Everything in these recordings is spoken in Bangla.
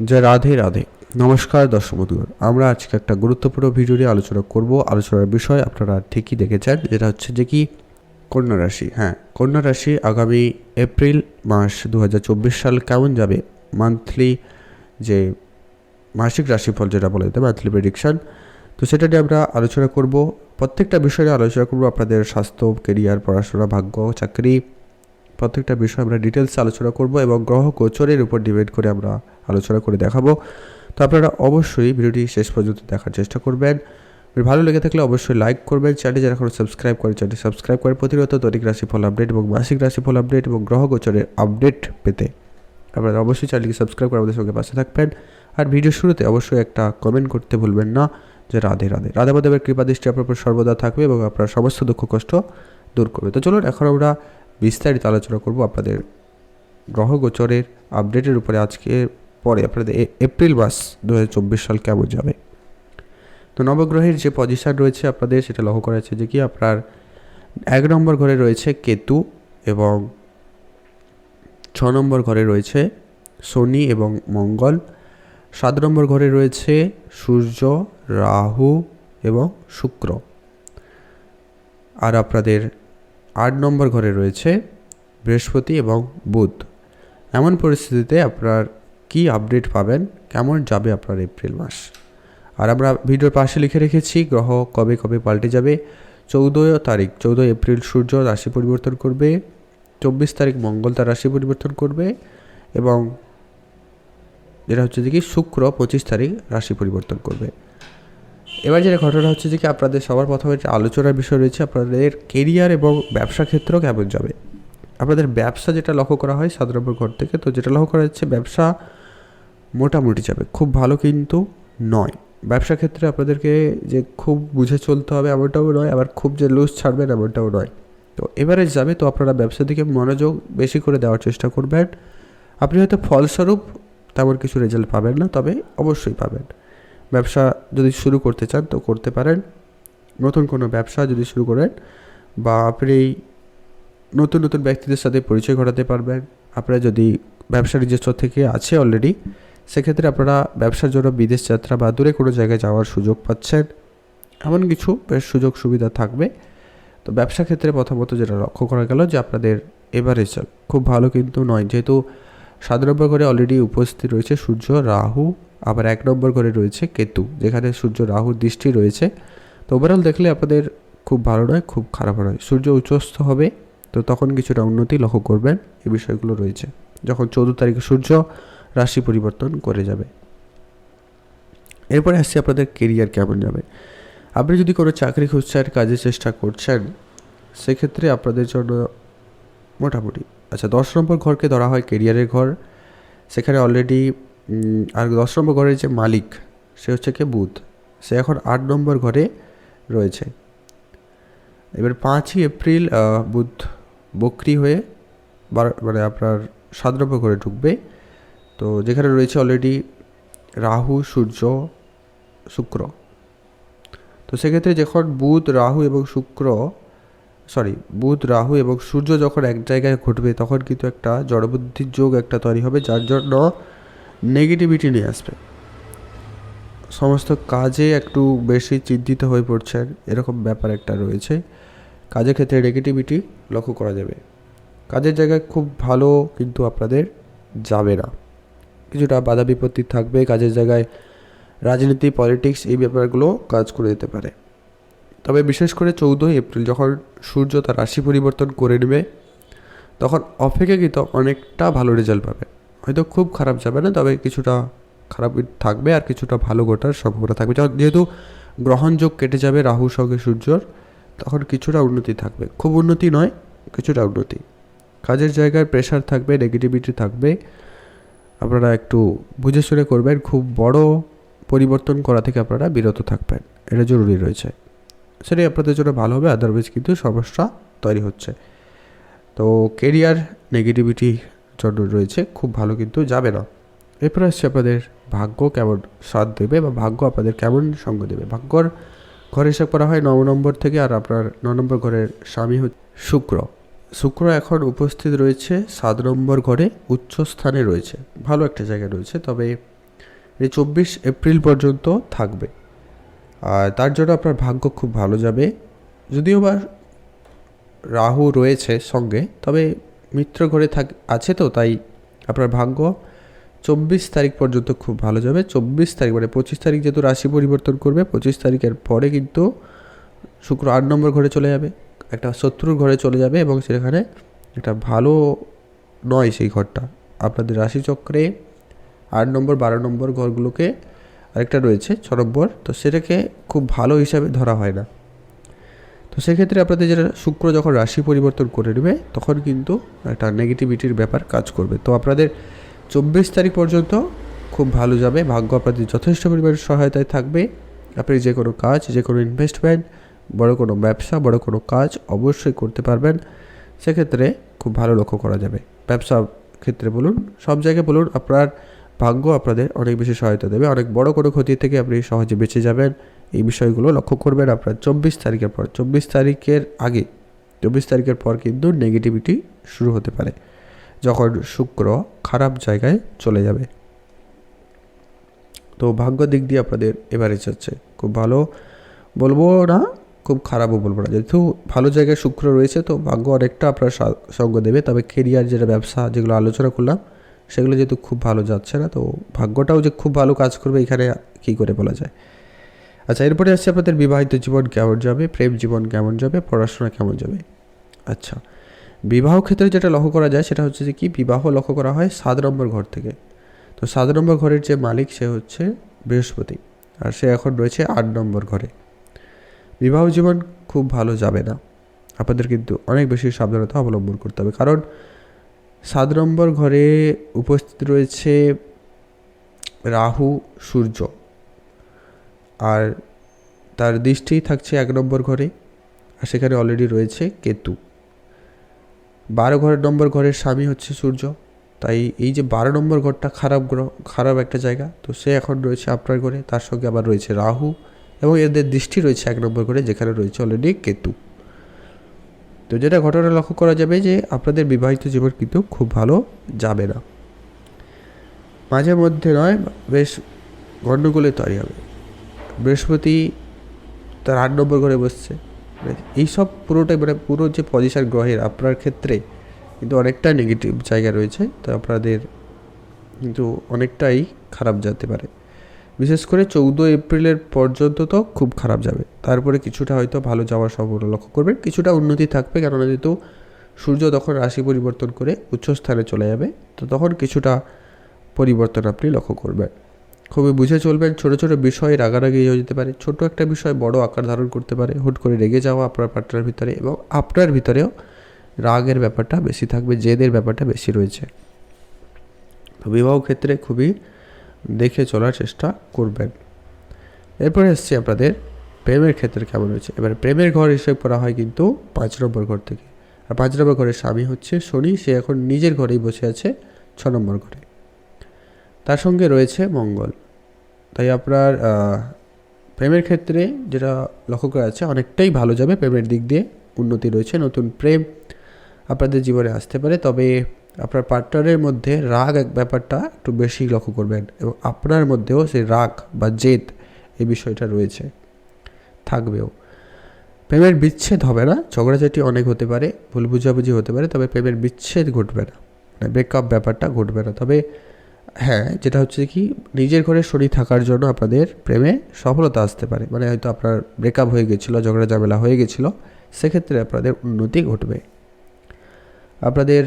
যে রাধে রাধে। নমস্কার দর্শক আমরা আজকে একটা গুরুত্বপূর্ণ ভিডিও নিয়ে আলোচনা করব। আলোচনার বিষয় আপনারা ঠিকই দেখেছেন, যেটা হচ্ছে যে কি, কন্যা রাশি। হ্যাঁ কন্যা রাশি আগামী এপ্রিল মাস দু হাজার চব্বিশ সাল কেমন যাবে? মান্থলি যে মাসিক রাশিফল যেটা বলে যেতে মান্থলি প্রেডিকশন তো সেটা নিয়ে আমরা আলোচনা করব। প্রত্যেকটা বিষয়ে আলোচনা করব। আপনাদের স্বাস্থ্য কেরিয়ার পড়াশোনা, ভাগ্য, চাকরি প্রত্যেকটা বিষয় আমরা ডিটেলসে আলোচনা করব এবং গ্রহ গোচরের উপর ডিপেন্ড করে আমরা আলোচনা করে দেখাবো। তো আপনারা অবশ্যই ভিডিওটি শেষ পর্যন্ত দেখার চেষ্টা করবেন। ভালো লেগে থাকলে অবশ্যই লাইক করবেন। চ্যানেল যারা এখনও সাবস্ক্রাইব করে চ্যানেলটি সাবস্ক্রাইব করে প্রতিনিয়ত দৈনিক রাশিফল আপডেট এবং মাসিক রাশিফল আপডেট এবং গ্রহ গোচরের আপডেট পেতে। আপনারা অবশ্যই চ্যানেলটিকে সাবস্ক্রাইব করে আমাদের সঙ্গে পাশে থাকবেন। আর ভিডিও শুরুতে অবশ্যই একটা কমেন্ট করতে ভুলবেন না যে রাধে রাধে। রাধা মাধবের কৃপা দৃষ্টি আপনার সর্বদা থাকবে এবং আপনার সমস্ত দুঃখ, কষ্ট দূর করবে। তো চলুন, এখন আমরা বিস্তারিত আলোচনা করব আপনাদের গ্রহ গোচরের আপডেটের উপরে আজকে পরে আপনাদের এপ্রিল মাস দু হাজার চব্বিশ সাল কেমন যাবে? তো নবগ্রহের যে পজিশন রয়েছে আপনাদের, সেটা লক্ষ্য করা যে কি আপনার এক নম্বর ঘরে রয়েছে কেতু এবং ছ নম্বর ঘরে রয়েছে শনি এবং মঙ্গল। সাত নম্বর ঘরে রয়েছে সূর্য, রাহু এবং শুক্র। আর আপনাদের আট নম্বর ঘরে রয়েছে বৃহস্পতি এবং বুধ। এমন পরিস্থিতিতে আপনার কি আপডেট পাবেন? কেমন যাবে আপনার এপ্রিল মাস? আর আমরা ভিডিওর পাশে লিখে রেখেছি, গ্রহ কবে কবে পাল্টে যাবে, চৌদ্দই তারিখ, চৌদ্দই এপ্রিল সূর্য রাশি পরিবর্তন করবে, চব্বিশ তারিখ মঙ্গল তার রাশি পরিবর্তন করবে এবং যেটা হচ্ছে কি? শুক্র পঁচিশ তারিখ রাশি পরিবর্তন করবে। এবার যেটা ঘটনা হচ্ছে যে কি আপনাদের সবার প্রথমে যে আলোচনার বিষয় রয়েছে, আপনাদের কেরিয়ার এবং ব্যবসা ক্ষেত্র কেমন যাবে? আপনাদের ব্যবসা যেটা লক্ষ্য করা হয় সাত নম্বর ঘর থেকে, তো যেটা লক্ষ্য করা হচ্ছে ব্যবসা মোটামুটি যাবে, খুব ভালো কিন্তু নয়। ব্যবসা ক্ষেত্রে আপনাদেরকে যে খুব বুঝে চলতে হবে এমনটাও নয়, আবার খুব যে লুজ ছাড়বেন এমনটাও নয়। তো এভারেজ যাবে, তো আপনারা ব্যবসা দিকে মনোযোগ বেশি করে দেওয়ার চেষ্টা করবেন। আপনি হয়তো ফলস্বরূপ তেমন কিছু রেজাল্ট পাবেন না, তবে অবশ্যই পাবেন। ব্যবসা যদি শুরু করতে চান, তো করতে পারেন। নতুন কোনো ব্যবসা যদি শুরু করেন, বা আপনি নতুন নতুন ব্যক্তিদের সাথে পরিচয় ঘটাতে পারবেন। আপনারা যদি ব্যবসা নিজস্ব থেকে আছে অলরেডি সেক্ষেত্রে আপনারা ব্যবসার জন্য বিদেশ যাত্রা বা দূরে কোনো জায়গায় যাওয়ার সুযোগ পাচ্ছেন। এমন কিছু বেশ সুযোগ সুবিধা থাকবে। তো ব্যবসা ক্ষেত্রে প্রথমত যেটা লক্ষ্য করা গেল যে আপনাদের এভারেজ খুব ভালো কিন্তু নয়। যেহেতু নম্বর ঘরে অলরেডি উপস্থিত রয়েছে সূর্য, রাহু আবার এক নম্বর ঘরে রয়েছে কেতু, যেখানে সূর্য রাহুর দৃষ্টি রয়েছে। তো ওভারঅল দেখলে আপনাদের খুব ভালো নয়, খুব খারাপ নয়। সূর্য উচ্চস্থ হবে, তো তখন কিছুটা উন্নতি লক্ষ্য করবেন, এই বিষয়গুলো রয়েছে। যখন চৌদ্দ তারিখে সূর্য রাশি পরিবর্তন করে যাবে। এরপরে আসছে আপনাদের কেরিয়ার কেমন যাবে। আপনি যদি কোনো চাকরি খুঁজছেন কাজের চেষ্টা করছেন, সেক্ষেত্রে আপনাদের জন্য মোটামুটি আচ্ছা দশ নম্বর ঘরকে ধরা হয় কেরিয়ারের ঘর। সেখানে অলরেডি আর দশ নম্বর ঘরের যে মালিক, সে হচ্ছে কে বুধ। সে এখন আট নম্বর ঘরে রয়েছে। এবার পাঁচই এপ্রিল বুধ বকরি হয়ে মানে আপনার সাত নম্বর ঘরে ঢুকবে। তো যেখানে রয়েছে অলরেডি রাহু, সূর্য, শুক্র। তো সেক্ষেত্রে যখন বুধ, রাহু এবং শুক্র সরি বুধ, রাহু এবং সূর্য যখন এক জায়গায় ঘটবে, তখন কিন্তু একটা জড়বুদ্ধির যোগ একটা তৈরি হবে, যার জন্য নেগেটিভিটি নিয়ে আসবে। সমস্ত কাজে একটু বেশি চিন্তিত হয়ে পড়ছেন এরকম ব্যাপার একটা রয়েছে। কাজের ক্ষেত্রে নেগেটিভিটি লক্ষ্য করা যাবে। কাজের জায়গায় খুব ভালো কিন্তু আপনাদের যাবে না। কিছুটা বাধা বিপত্তি থাকবে, কাজের জায়গায় রাজনীতি পলিটিক্স এই ব্যাপারগুলো কাজ করে দিতে পারে। তবে বিশেষ করে চৌদ্দই এপ্রিল যখন সূর্য তার রাশি পরিবর্তন করে নেবে, তখন অপেক্ষাকৃত অনেকটা ভালো রেজাল্ট পাবে। হয়তো খুব খারাপ যাবে না, তবে কিছুটা খারাপ থাকবে আর কিছুটা ভালো ঘটার সম্ভাবনা থাকবে। যেহেতু গ্রহণযোগ কেটে যাবে রাহুর সঙ্গে সূর্যর, তখন কিছুটা উন্নতি থাকবে। খুব উন্নতি নয়, কিছুটা উন্নতি। কাজের জায়গায় প্রেশার থাকবে নেগেটিভিটি থাকবে। আপনারা একটু বুঝে শুনে করবেন, খুব বড় পরিবর্তন করা থেকে আপনারা বিরত থাকবেন। এটা জরুরি রয়েছে। সেটাই আপনাদের জন্য ভালো হবে আদারওয়াইজ কিন্তু সমস্যা তৈরি হচ্ছে। তো কেরিয়ার নেগেটিভিটি জন্য রয়েছে, খুব ভালো কিন্তু যাবে না। এরপর আসছে আপনাদের ভাগ্য কেমন সাথ দেবে বা ভাগ্য আপনাদের কেমন সঙ্গ দেবে? ভাগ্যর ঘর হিসাব করা হয় নব নম্বর থেকে আর আপনার ন নম্বর ঘরের স্বামী হচ্ছে শুক্র। শুক্র এখন উপস্থিত রয়েছে সাত নম্বর ঘরে, উচ্চ স্থানে রয়েছে। ভালো একটা জায়গায় রয়েছে, তবে এই চব্বিশ এপ্রিল পর্যন্ত থাকবে। আর তার জন্য আপনার ভাগ্য খুব ভালো যাবে। যদিও বা রাহু রয়েছে সঙ্গে, তবে মিত্র ঘরে থাক, আছে তো, তাই আপনার ভাগ্য। চব্বিশ তারিখ পর্যন্ত খুব ভালো যাবে। চব্বিশ তারিখ মানে পঁচিশ তারিখ যেহেতু রাশি পরিবর্তন করবে, পঁচিশ তারিখের পরে কিন্তু শুক্র আট নম্বর ঘরে চলে যাবে, একটা শত্রুর ঘরে চলে যাবে এবং সেখানে একটা ভালো নয় সেই ঘরটা। আপনাদের রাশিচক্রে আট নম্বর, বারো নম্বর ঘরগুলোকে আরেকটা রয়েছে ছ নম্বর, তো সেটাকে খুব ভালো হিসাবে ধরা হয় না। তো সেক্ষেত্রে আপনাদের যেটা শুক্র যখন রাশি পরিবর্তন করে নেবে, তখন কিন্তু একটা নেগেটিভিটির ব্যাপার কাজ করবে। তো আপনাদের চব্বিশ তারিখ পর্যন্ত খুব ভালো যাবে, ভাগ্য আপনাদের যথেষ্ট পরিমাণে সহায়তায় থাকবে। আপনি যে কোনো কাজ, যে কোনো ইনভেস্টমেন্ট বড় কোনো ব্যবসা, বড় কোনো কাজ অবশ্যই করতে পারবেন। সেক্ষেত্রে খুব ভালো লক্ষ্য করা যাবে। ব্যবসা ক্ষেত্রে বলুন, সব জায়গায় বলুন, আপনার ভাগ্য আপনাদের অনেক বেশি সহায়তা দেবে। অনেক বড় কোনো ক্ষতি থেকে আপনি সহজে বেঁচে যাবেন। এই বিষয়গুলো লক্ষ্য করবেন আপনার চব্বিশ তারিখের পর, চব্বিশ তারিখের আগে, চব্বিশ তারিখের পর কিন্তু নেগেটিভিটি শুরু হতে পারে, যখন শুক্র খারাপ জায়গায় চলে যাবে। তো ভাগ্য দিক দিয়ে আপনাদের এবারে যাচ্ছে খুব ভালো বলব না, খুব খারাপও বলব না, যেহেতু ভালো জায়গায় শুক্র রয়েছে, তো ভাগ্য অনেকটা আপনার সঙ্গ দেবে, তবে কেরিয়ার যেটা ব্যবসা যেগুলো আলোচনা করলাম, সেগুলো যেহেতু খুব ভালো যাচ্ছে না, তো ভাগ্যটাও যে খুব ভালো কাজ করবে, এখানে কী করে বলা যায়? আচ্ছা এরপরে আসছে আপনাদের বিবাহিত জীবন কেমন যাবে, প্রেম জীবন কেমন যাবে, পড়াশোনা কেমন যাবে? আচ্ছা বিবাহ ক্ষেত্রে যেটা লক্ষ্য করা যায় সেটা হচ্ছে যে কি, বিবাহ লক্ষ্য করা হয় সাত নম্বর ঘর থেকে। তো সাত নম্বর ঘরের যে মালিক সে হচ্ছে বৃহস্পতি, আর সে এখন রয়েছে আট নম্বর ঘরে। বিবাহ জীবন খুব ভালো যাবে না। আপনাদের কিন্তু অনেক বেশি সাবধানতা অবলম্বন করতে হবে। কারণ সাত নম্বর ঘরে উপস্থিত রয়েছে রাহু, সূর্য। আর তার দৃষ্টি থাকছে এক নম্বর ঘরে, আর সেখানে অলরেডি রয়েছে কেতু। বারো ঘরের নম্বর ঘরের স্বামী হচ্ছে সূর্য। তাই এই যে বারো নম্বর ঘরটা খারাপ গ্রহ খারাপ একটা জায়গা, তো সে এখন রয়েছে আপনার ঘরে, তার সঙ্গে আবার রয়েছে রাহু, এবং এদের দৃষ্টি রয়েছে এক নম্বর ঘরে, যেখানে রয়েছে অলরেডি কেতু। তো যেটা ঘটনা লক্ষ্য করা যাবে যে আপনাদের বিবাহিত জীবন কিন্তু খুব ভালো যাবে না। মাঝে মধ্যে নয়, বেশ গণ্ডগোলে তৈরি হবে। বৃহস্পতি তার আট নম্বর ঘরে বসছে। মানে এইসব পুরোটাই মানে পুরো যে পজিশন গ্রহের আপনার ক্ষেত্রে কিন্তু অনেকটা নেগেটিভ জায়গা রয়েছে, তো আপনাদের কিন্তু অনেকটাই খারাপ যেতে পারে। বিশেষ করে চৌদ্দ এপ্রিলের পর্যন্ত তো খুব খারাপ যাবে। তারপরে কিছুটা হয়তো ভালো যাওয়ার সম্ভাবনা লক্ষ্য করবেন। কিছুটা উন্নতি থাকবে, কেননা যেহেতু সূর্য তখন রাশি পরিবর্তন করে উচ্চস্থানে চলে যাবে, তো তখন কিছুটা পরিবর্তন আপনি লক্ষ্য করবেন। খুবই বুঝে চলবেন, ছোটো ছোটো বিষয়ে রাগারাগি হয়ে যেতে পারে, ছোট একটা বিষয় বড় আকার ধারণ করতে পারে, হুট করে রেগে যাওয়া আপনার পার্টনার ভিতরে এবং আপনার ভিতরেও রাগের ব্যাপারটা বেশি থাকবে, জেদের ব্যাপারটা বেশি রয়েছে। বিবাহ ক্ষেত্রে খুবই দেখে চলার চেষ্টা করবেন। এরপরে এসছে আপনাদের প্রেমের ক্ষেত্রে কেমন রয়েছে? এবার প্রেমের ঘর হিসেব করা হয় কিন্তু পাঁচ নম্বর ঘর থেকে। আর পাঁচ নম্বর ঘরের স্বামী হচ্ছে শনি, সে এখন নিজের ঘরেই বসে আছে ছ নম্বর ঘরে। তার সঙ্গে রয়েছে মঙ্গল। তাই আপনার প্রেমের ক্ষেত্রে যেটা লক্ষ্য করা যাচ্ছে, অনেকটাই ভালো যাবে প্রেমের দিক দিয়ে উন্নতি রয়েছে, নতুন প্রেম আপনাদের জীবনে আসতে পারে। তবে আপনার পার্টনারের মধ্যে রাগ এক ব্যাপারটা একটু বেশি লক্ষ্য করবেন এবং আপনার মধ্যেও সেই রাগ বা জেদ এই বিষয়টা রয়েছে, থাকবেও। প্রেমের বিচ্ছেদ হবে না, ঝগড়াঝাটি অনেক হতে পারে, ভুল বুঝাবুঝি হতে পারে, তবে প্রেমের বিচ্ছেদ ঘটবে না মানে ব্রেকআপ ব্যাপারটা ঘটবে না। তবে হ্যাঁ যেটা হচ্ছে কি, নিজের ঘরে শরীর থাকার জন্য আপনাদের প্রেমে সফলতা আসতে পারে। মানে হয়তো আপনার ব্রেকআপ হয়ে গেছিল, ঝগড়া ঝামেলা হয়ে গেছিল, সেক্ষেত্রে আপনাদের উন্নতি ঘটবে। আপনাদের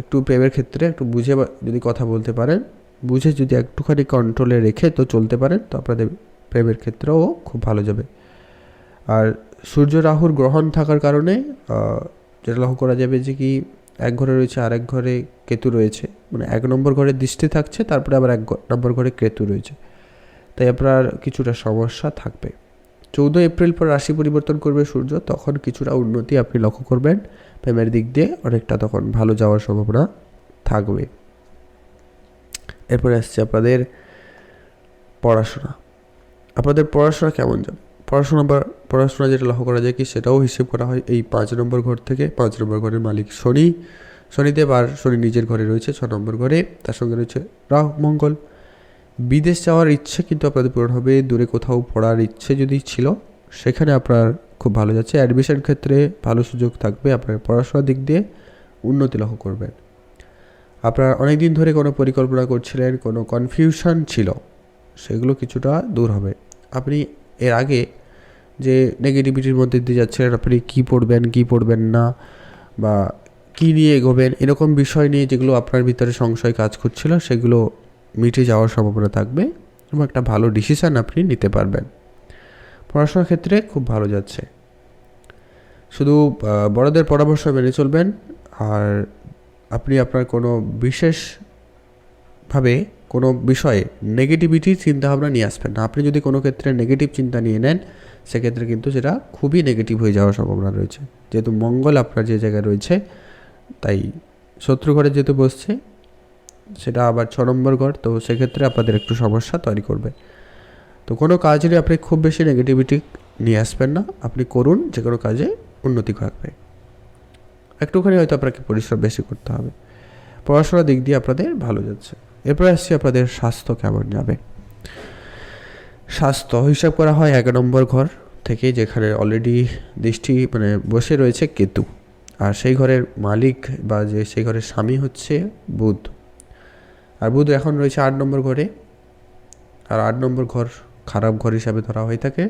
একটু প্রেমের ক্ষেত্রে একটু বুঝে যদি কথা বলতে পারেন, বুঝে যদি একটুখানি কন্ট্রোলে রেখে তো চলতে পারেন, তো আপনাদের প্রেমের ক্ষেত্রেও খুব ভালো যাবে। আর সূর্য রাহুর গ্রহণ থাকার কারণে যেটা লক্ষ্য করা যাবে যে কি এক ঘরে রয়েছে, আরেক ঘরে কেতু রয়েছে। মানে এক নম্বর ঘরে দৃষ্টি থাকছে, তারপরে আবার এক নম্বর ঘরে কেতু রয়েছে। তাই আপনার কিছুটা সমস্যা থাকবে। চৌদ্দ এপ্রিল পর রাশি পরিবর্তন করবে সূর্য, তখন কিছুটা উন্নতি আপনি লক্ষ্য করবেন। প্রেমের দিক দিয়ে অনেকটা তখন ভালো যাওয়ার সম্ভাবনা থাকবে। এরপরে আসছে আপনাদের পড়াশোনা। আপনাদের পড়াশোনা কেমন যাবে পড়াশোনা বা পড়াশোনা যেটা লক্ষ্য করা যায় কি সেটাও হিসেব করা হয় এই পাঁচ নম্বর ঘর থেকে পাঁচ নম্বর ঘরের মালিক শনি। শনিদেব আর শনি নিজের ঘরে রয়েছে ছ নম্বর ঘরে, তার সঙ্গে রয়েছে রাহু, মঙ্গল। বিদেশ যাওয়ার ইচ্ছে কিন্তু আপনাদের পূরণ হবে, দূরে কোথাও পড়ার ইচ্ছে যদি ছিল, সেখানে আপনার খুব ভালো যাচ্ছে। অ্যাডমিশন ক্ষেত্রে ভালো সুযোগ থাকবে আপনার পড়াশোনার দিক দিয়ে, উন্নতি লক্ষ্য করবেন। আপনার অনেক দিন ধরে কোনো পরিকল্পনা করছিলেন, কোনো কনফিউশন ছিল, সেগুলো কিছুটা দূর হবে। আপনি এর আগে যে নেগেটিভিটির মধ্যে দিয়ে যাচ্ছিলেন আপনি কী পড়বেন কী পড়বেন না, বা কী নিয়ে এগোবেন, এরকম বিষয় নিয়ে যেগুলো আপনার ভিতরে সংশয় কাজ করছিল, সেগুলো মিটে যাওয়ার সম্ভাবনা থাকবে এবং একটা ভালো ডিসিশান আপনি নিতে পারবেন। পড়াশোনার ক্ষেত্রে খুব ভালো যাচ্ছে। শুধু বড়দের পরামর্শ মেনে চলবেন, আর আপনি আপনার কোনো বিশেষভাবে কোনো বিষয়ে নেগেটিভিটি চিন্তাভাবনা নিয়ে আসবেন না। আপনি যদি কোনো ক্ষেত্রে নেগেটিভ চিন্তা নিয়ে নেন, সেক্ষেত্রে কিন্তু সেটা খুবই নেগেটিভ হয়ে যাওয়ার সম্ভাবনা রয়েছে। যেহেতু মঙ্গল আপনার যে জায়গায় রয়েছে, তাই শত্রু ঘরে যেহেতু বসছে, সেটা আবার ছ নম্বর ঘর, তো সেক্ষেত্রে আপনাদের একটু সমস্যা তৈরি করবে। তো কোনো কাজ নিয়ে আপনি খুব বেশি নেগেটিভিটি নিয়ে আসবেন না। আপনি করুন, যে কোনো কাজে উন্নতি থাকবে একটুখানি হয়তো আপনাকে পরিশ্রম বেশি করতে হবে। পড়াশোনার দিক দিয়ে আপনাদের ভালো যাচ্ছে। এরপরে আসছি আপনাদের স্বাস্থ্য কেমন যাবে? স্বাস্থ্য, হিসাব করা হয় এক নম্বর ঘর থেকে যেখানে অলরেডি দৃষ্টি মানে বসে রয়েছে কেতু। আর সেই ঘরের মালিক বা যে সেই ঘরের স্বামী হচ্ছে বুধ। আর বুধ এখন রয়েছে আট নম্বর ঘরে। আর আট নম্বর ঘর খারাপ ঘর হিসাবে ধরা হয়ে থাকে।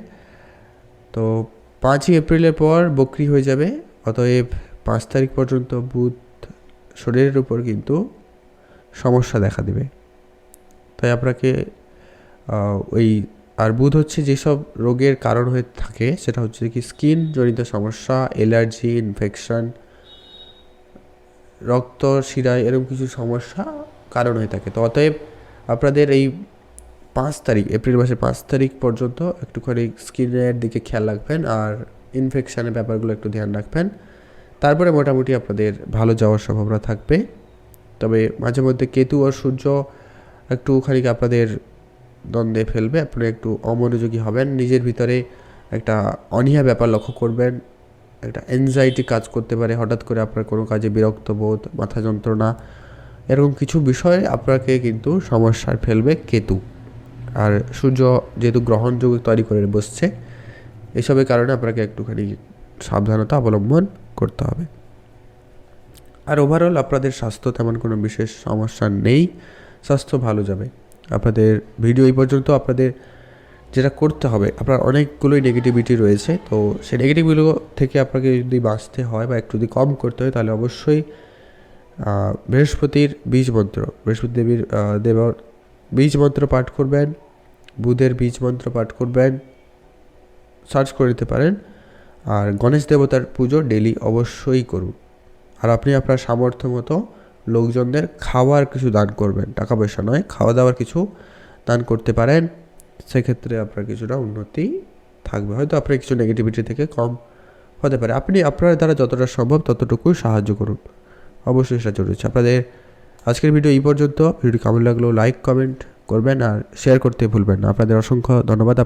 তো পাঁচই এপ্রিলের পর বকরি হয়ে যাবে। অতএব পাঁচ তারিখ পর্যন্ত বুধ শরীরের উপর কিন্তু সমস্যা দেখা দেবে। তাই আপনাকে ওই আর বুধ হচ্ছে যেসব রোগের কারণ হয়ে থাকে, সেটা হচ্ছে কি স্কিন জনিত সমস্যা, অ্যালার্জি ইনফেকশন রক্ত শিরায় এরকম কিছু সমস্যা কারণ হয়ে থাকে। তো অতএব আপনাদের এই পাঁচ তারিখ, এপ্রিল মাসের পাঁচ তারিখ পর্যন্ত একটুখানি স্কিনের দিকে খেয়াল রাখবেন আর ইনফেকশানের ব্যাপারগুলো একটু ধ্যান রাখবেন। তারপরে মোটামুটি আপনাদের ভালো যাওয়ার সম্ভাবনা থাকবে। তবে মাঝে মধ্যে কেতু আর সূর্য একটুখানি আপনাদের দ্বন্দ্বে ফেলবে আপনি একটু অমনোযোগী হবেন। নিজের ভিতরে একটা অনীহা ব্যাপার লক্ষ্য করবেন, একটা অ্যাংজাইটি কাজ করতে পারে। হঠাৎ করে আপনার কোনো কাজে বিরক্ত বোধ, মাথা যন্ত্রণা, এরকম কিছু বিষয়ে আপনাকে কিন্তু সমস্যায় ফেলবে কেতু। আর সূর্য যেহেতু গ্রহণযোগ তৈরি করে বসছে, এসবের কারণে আপনাকে একটুখানি সাবধানতা অবলম্বন করতে হবে। আর ওভারঅল আপনাদের স্বাস্থ্য তেমন কোনো বিশেষ সমস্যা নেই। স্বাস্থ্য ভালো যাবে। আপনাদের ভিডিও এই পর্যন্ত আপনাদের যেটা করতে হবে, আপনার অনেকগুলোই নেগেটিভিটি রয়েছে, তো সেই নেগেটিভগুলো থেকে আপনাকে যদি বাঁচতে হয় বা একটু যদি কম করতে হয়, তাহলে অবশ্যই বৃহস্পতির বীজ মন্ত্র, বৃহস্পতি দেবীর দেবর বীজ মন্ত্র পাঠ করবেন, বুধের বীজ মন্ত্র পাঠ করবেন সার্চ করে নিতে পারেন, আর গণেশ দেবতার পুজো ডেলি অবশ্যই করুন। আর আপনি আপনার সামর্থ্য মতো লোকজনদের খাওয়ার কিছু দান করবেন। টাকা পয়সা নয়, খাওয়া দাওয়ার কিছু দান করতে পারেন। সেক্ষেত্রে আপনার কিছুটা উন্নতি থাকবে। হয়তো আপনার কিছু নেগেটিভিটি থেকে কম হতে পারে। আপনি, আপনার দ্বারা যতটা সম্ভব ততটুকু সাহায্য করুন। অবশ্যই সেটা জরুরি। আপনাদের আজকের ভিডিও এই পর্যন্ত। ভিডিও কেমন লাগল লাইক কমেন্ট করবেন আর শেয়ার করতে ভুলবেন না। আপনাদের অসংখ্য ধন্যবাদ।